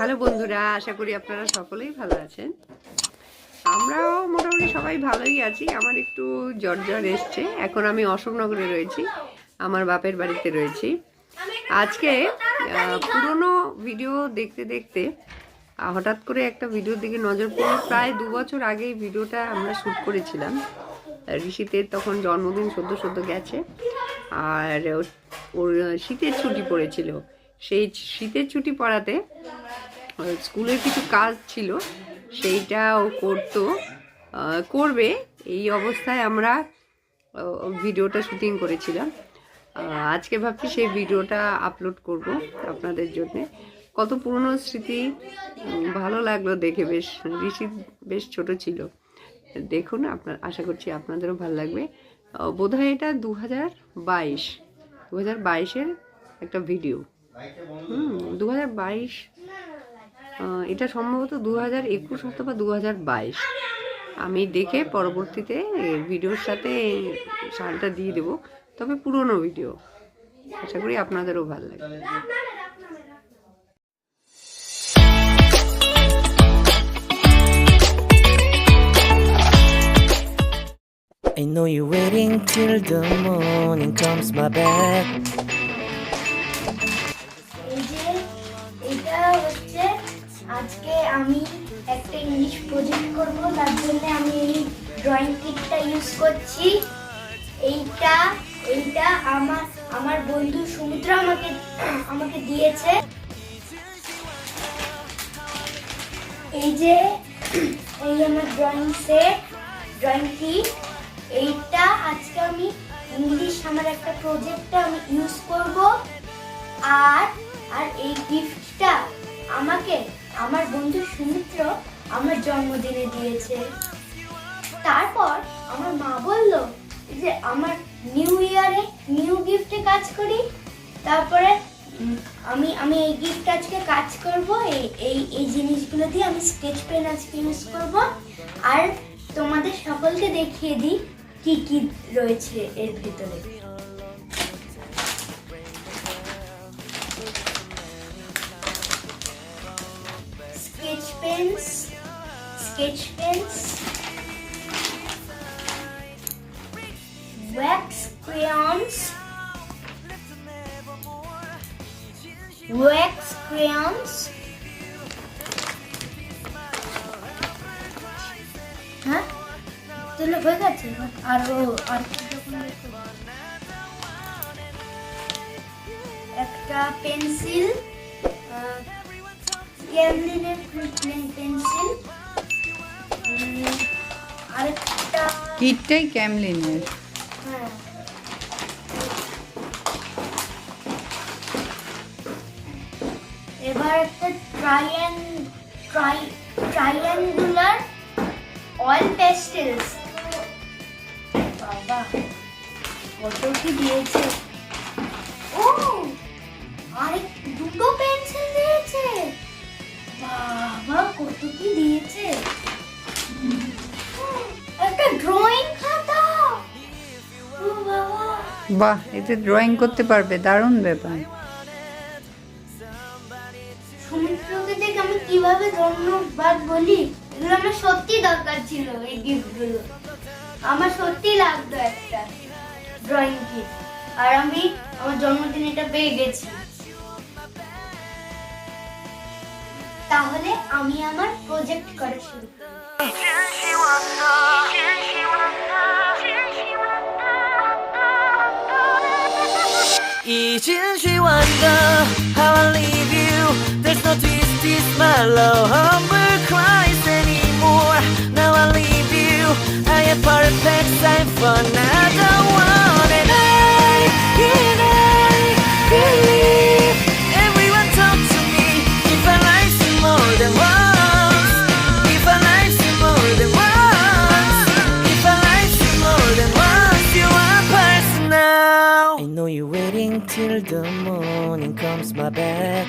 Hello বন্ধুরা, আশা করি আপনারা সকলেই ভালো আছেন। আমরাও মোটামুটি সবাই ভালোই আছি। আমার একটু জ্বর জ্বর এসছে। এখন আমি অশোকনগরে রয়েছি, আমার বাপের বাড়িতে রয়েছি। আজকে পুরনো ভিডিও দেখতে দেখতে হঠাৎ করে একটা ভিডিওর দিকে নজর পড়ে। প্রায় দু বছর আগে ভিডিওটা আমরা শ্যুট করেছিলাম। ঋষিতের তখন জন্মদিন সদ্য সদ্য গেছে। আর ওর- শীতের ছুটি পড়েছিল। সেই শীতের ছুটি পড়াতে স্কুলের কিছু কাজ ছিল, সেইটা ও করতো। করবে, এই অবস্থায় আমরা ভিডিওটা শুটিং করেছিলাম। আজকে ভাবছি সেই ভিডিওটা আপলোড করব আপনাদের জন্য। কত পুরনো স্মৃতি ভালো লাগল দেখে, বেশ ঋষি বেশ ছোট ছিল। দেখুন, আপনার, আশা করছি আপনাদেরও ভালো লাগবে। বোধহয় এটা দু হাজার বাইশ দু হাজার বাইশের একটা ভিডিও। হুম দু হাজার বাইশ এটা সম্ভবত দু হাজার একুশ অথবা দু হাজার বাইশ। আমি দেখে পরবর্তীতে ভিডিওর সাথে সালটা দিয়ে দেবো, তবে পুরনো ভিডিও। আশা করি আপনাদেরও ভালো লাগবে। I know you're waiting till the morning comes, my back. Drawing কিটটা use করছি। এইটা এইটা আমার আমার বন্ধু সমুদ্র আমাকে আমাকে দিয়েছে। এই যে, এই আমার ড্রয়িং সেট ড্রয়িং কিট এইটা আজকে আমি ইংলিশ আমার একটা প্রজেক্টে আমি ইউজ করব। আর আর এই গিফটটা আমাকে, আমার বন্ধু সুমিত্র আমার জন্মদিনে দিয়েছে। তারপর আমার মা বলল যে আমার নিউ ইয়ারে নিউ গিফটে কাজ করি। তারপরে আমি আমি এই গিফট আজকে কাজ করব। এই এই এই জিনিসগুলো দিয়ে আমি স্কেচ পেন আজকে ইউজ করব। আর তোমাদের সকলকে দেখিয়ে দিই কি কি রয়েছে এর ভিতরে। sketch pens, sketch pens, wax crayons, wax crayons, হ্যাঁ তাহলে হয়ে গেছে? আরও আর কি রকম একটা পেন্সিল ক্যামলিনের পেন্সিল। আরেকটা কিটটাই ক্যামলিনের একটা ট্রাইয়ান ট্রাই ট্রাইয়াঙ্গুলার অয়েল পেস্টেলস বাবা, কত কি দিয়েছে? ও আরেক দুটো পেন্সিল দিয়েছে। বাবা, কত কি দিয়েছে? একটা ড্রয়িং খাতা। বাহ, এতে ড্রয়িং করতে পারবে, দারুণ ব্যাপার। কীভাবে ধন্যবাদ বলি এগুলো আমার সত্যি দরকার ছিল এই গিফটগুলো আমার সত্যি লাগতো একটা ড্রয়িং কিট আর আমি আমার জন্মদিন এটা পেয়ে গেছি তাহলে আমি আমার প্রজেক্ট করা শুরু করি। She wonder how I leave you. There's no my love. Cries anymore. Now I leave you. I am perfect time for another one. And I, and I believe everyone talk to me. If I like you more than once. If I like more than once. If I like more than once. You are personal. I know you're waiting till the morning comes my back.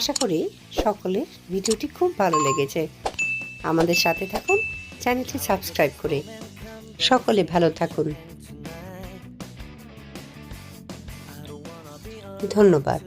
আশা করি সকলে ভিডিওটি খুব ভালো লেগেছে। আমাদের সাথে থাকুন, চ্যানেলটি সাবস্ক্রাইব করে। সকলে ভালো থাকুন। ধন্যবাদ।